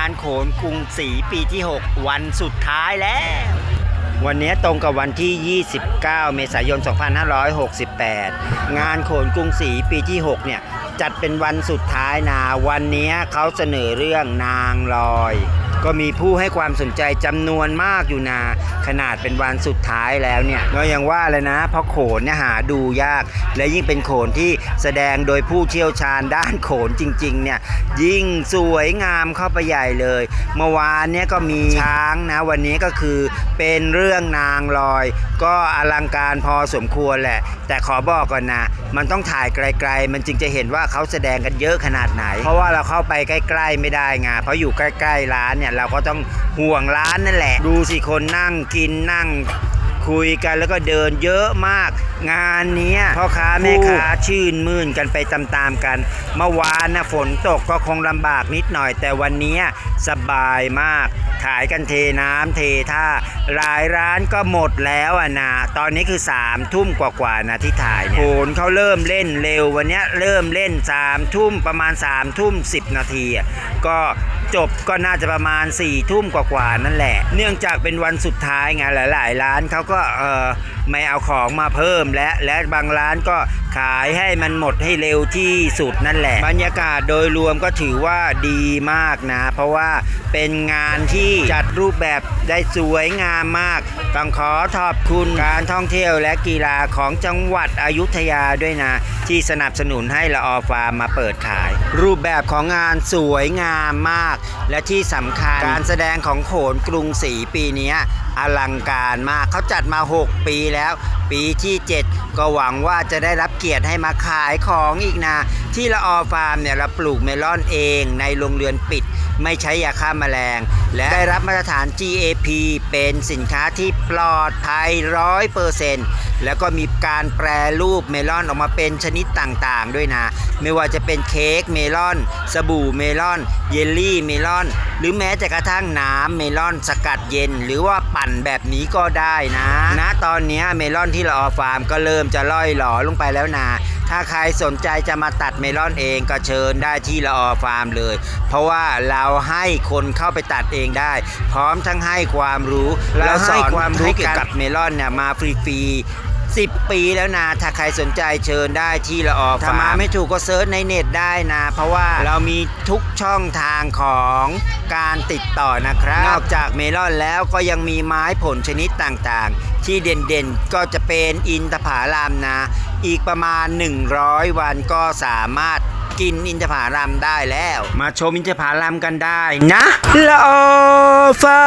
านโขนกรุงศรีปีที่ 6 วันสุดท้ายแล้ว วันนี้ตรงกับวันที่ 29 เมษายน 2568 งานโขนกรุงศรีปีที่ 6 เนี่ย จัดเป็นวันสุดท้ายนา วันนี้เขาเสนอเรื่องนางลอย ก็มีผู้ให้ความสนใจจำนวนมากอยู่นะขนาดเป็นวันสุดท้ายแล้วเนี่ยก็ยังว่าเลยนะเพราะโขนเนี่ยหาดูยาก และยิ่งเป็นโขนที่แสดงโดยผู้เชี่ยวชาญด้านโขนจริงๆเนี่ยยิ่งสวยงามเข้าไปใหญ่เลย เมื่อวานเนี่ยก็มีช้างนะวันนี้ก็คือเป็นเรื่องนางลอย ก็อลังการพอสมควรแหละ แต่ขอบอกก่อนนะ มันต้องถ่ายไกล ๆ มันจึงจะเห็นว่าเขาแสดงกันเยอะขนาดไหน เพราะว่าเราเข้าไปใกล้ ๆ ไม่ได้ไงเพราะอยู่ใกล้ ๆ ร้านเนี่ยเราก็ต้องห่วงร้านนั่นแหละ ดูสิคนนั่งกินนั่งคุยกันแล้วก็เดินเยอะมาก งานเนี้ยพ่อค้าแม่ค้าชื่นมื่นกันไปตามๆกัน เมื่อวานนะฝนตกก็คงลำบากนิดหน่อย แต่วันเนี้ยสบายมาก ขายกันเทน้ำเทท่าหลายร้านก็หมดแล้วอะนะตอนนี้คือ3ามทุ่มกว่าๆนะที่ถ่ายเนี่ยโขนเขาเริ่มเล่นเร็ววันเนี้ยเริ่มเล่น3ามทุ่มประมาณ3ามทุ่มสินาทีอะก็ จบก็น่าจะประมาณ4ี่ทุ่มกว่าๆนั่นแหละ เนื่องจากเป็นวันสุดท้ายไงหลาย ๆ ร้านเขาก็เออไม่เอาของมาเพิ่มและและบางร้านก็ ขายให้มันหมดให้เร็วที่สุดนั่นแหละ บรรยากาศโดยรวมก็ถือว่าดีมากนะ เพราะว่าเป็นงานที่จัดรูปแบบได้สวยงามมาก ต้องขอขอบคุณการท่องเที่ยวและกีฬาของจังหวัดอยุธยาด้วยนะ ที่สนับสนุนให้ละออฟาร์มมาเปิดขาย รูปแบบของงานสวยงามมาก และที่สำคัญการแสดงของโขนกรุงศรีปีนี้ อลังการมากเขาจัดมา 6 ปีแล้ว ปีที่ 7 ก็หวังว่าจะได้รับเกียรติให้มาขายของอีกนะ ที่ละออฟาร์มเนี่ยเราปลูกเมลอนเองในโรงเรือนปิดไม่ใช้ยาฆ่าแมลง และได้รับมาตรฐาน GAP เป็นสินค้าที่ปลอดภัย100%แล้วก็มีการแปรรูปเมลอนออกมาเป็นชนิดต่างๆ ด้วยนะ ไม่ว่าจะเป็นเค้กเมลอน สบู่เมลอน เยลลี่เมลอน หรือแม้แต่กระทั่งน้ำเมลอนสกัดเย็น หรือว่าปั่นแบบนี้ก็ได้นะ ณตอนนี้เมลอนที่ละออฟาร์มก็เริ่มจะล่อยหลอลงไปแล้วนะ ถ้าใครสนใจจะมาตัดเมลอนเองก็เชิญได้ที่ละออฟาร์มเลย เพราะว่าเราให้คนเข้าไปตัดเองได้ พร้อมทั้งให้ความรู้เราสอนความรู้เกี่ยวกับเมลอนเนี่ยมาฟรีๆ 10 ปีแล้วนะ ถ้าใครสนใจเชิญได้ที่ละออฟาร์มถ้ามาไม่ถูกก็เซิร์ชในเน็ตได้นะ เพราะว่าเรามีทุกช่องทางของการติดต่อนะครับ นอกจากเมลอนแล้วก็ยังมีไม้ผลชนิดต่างๆ ที่เด่นๆ ก็จะเป็นอินทผลามนะ อีกประมาณ 100 วันก็สามารถกินอินทผลัมได้แล้ว มาชมอินทผลัมกันได้นะละออฟา